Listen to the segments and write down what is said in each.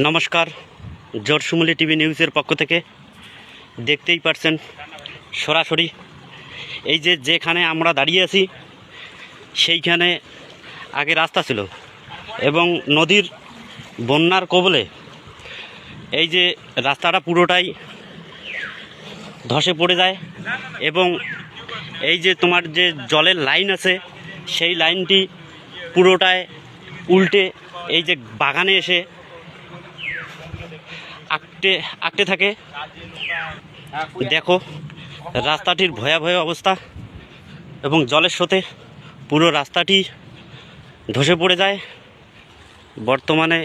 নমস্কার জোরসুমুলি টিভি নিউজের পক্ষ থেকে। দেখতেই পারছেন সরাসরি এই যে যেখানে আমরা দাঁড়িয়ে আছি, সেইখানে আগে রাস্তা ছিল এবং নদীর বন্যার কবলে এই যে রাস্তাটা পুরোটাই ধসে পড়ে যায় এবং এই যে তোমার যে জলের লাইন আছে, সেই লাইনটি পুরোটায় উল্টে এই যে বাগানে এসে আঁকতে আঁকতে থাকে। দেখো রাস্তাটির ভয়াবহ অবস্থা এবং জলের স্রোতে পুরো রাস্তাটি ধসে পড়ে যায়। বর্তমানে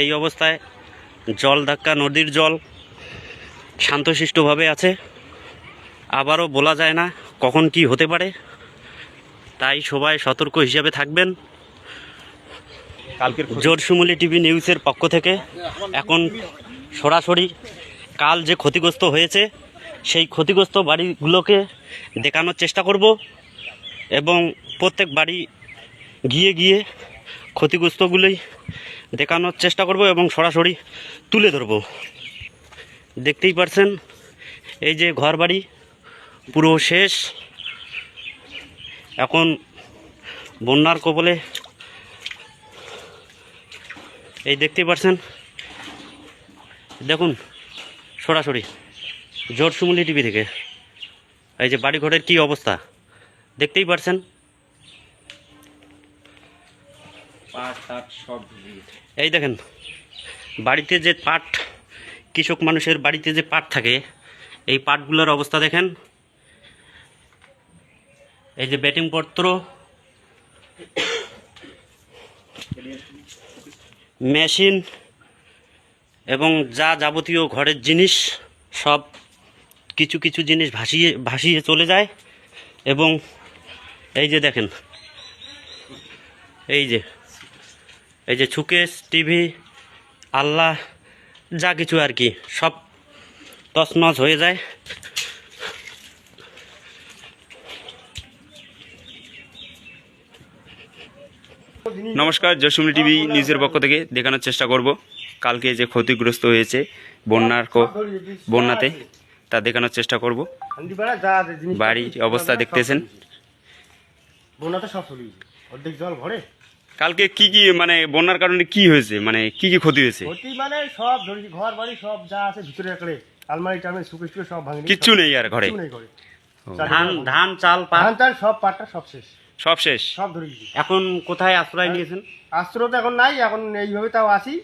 এই অবস্থায় জল ধাক্কা নদীর জল শান্তশিষ্টভাবে আছে। আবারও বলা যায় না কখন কি হতে পারে। তাই সবাই সতর্ক হিসাবে থাকবেন। কালকের জোরসুমুলি টিভি নিউজের পক্ষ থেকে। এখন সরাসরি কাল যে ক্ষতিগ্রস্ত হয়েছে, সেই ক্ষতিগ্রস্ত বাড়িগুলোকে দেখানোর চেষ্টা করব এবং প্রত্যেক বাড়ি গিয়ে গিয়ে ক্ষতিগ্রস্তগুলোই দেখানোর চেষ্টা করব এবং সরাসরি তুলে ধরব। দেখতেই পারছেন, এই যে ঘর বাড়ি পুরো শেষ। এখন বন্যার কবলে এই দেখতেই পারছেন দেখুন সরাসরি জোরসুমুলি টিভি থেকে। এই যে বাড়ি ঘরের কী অবস্থা? দেখতেই পারছেন। এই দেখেন বাড়িতে যে পাট কৃষক মানুষের বাড়িতে যে পাট থাকে এই পাটগুলোর অবস্থা দেখেন। এই যে ব্যাটিং পত্র মেশিন এবং যা যাবতীয় ঘরের জিনিস, সব কিছু কিছু জিনিস ভাসিয়ে ভাসিয়ে চলে যায়। এবং এই যে দেখেন, এই যে এই যে ছুকেস টিভি, আল্লাহ, যা কিছু আর কি, সব তছনছ হয়ে যায়। নমস্কার জসুমনি টিভি নিউজের পক্ষ থেকে দেখানোর চেষ্টা করব। কালকে যে ক্ষতিগ্রস্ত হয়েছে বন্যার বন্যাতে তা দেখানোর চেষ্টা করব। বাড়ির অবস্থা দেখতেছেন? বোনাটা সব চলে গেছে। অর্ধেক জল ভরে। কালকে কি কি মানে বন্যার কারণে কি হয়েছে? মানে কি কি ক্ষতি হয়েছে? ক্ষতি মানে সব ঘর বাড়ি সব যা আছে ভিতরে আলমারি টালমারি শুকে শুকে সব ভাঙে। কিচ্ছু নেই আর ঘরে? ধান ধান চাল পাট? ধান টান সব পাটটা সব শেষ। সব শেষ? সব ধরে এখন কোথায় আশ্রয় নিয়েছেন? আশ্রয় তো এখন নাই এখন এইভাবে তাও আসি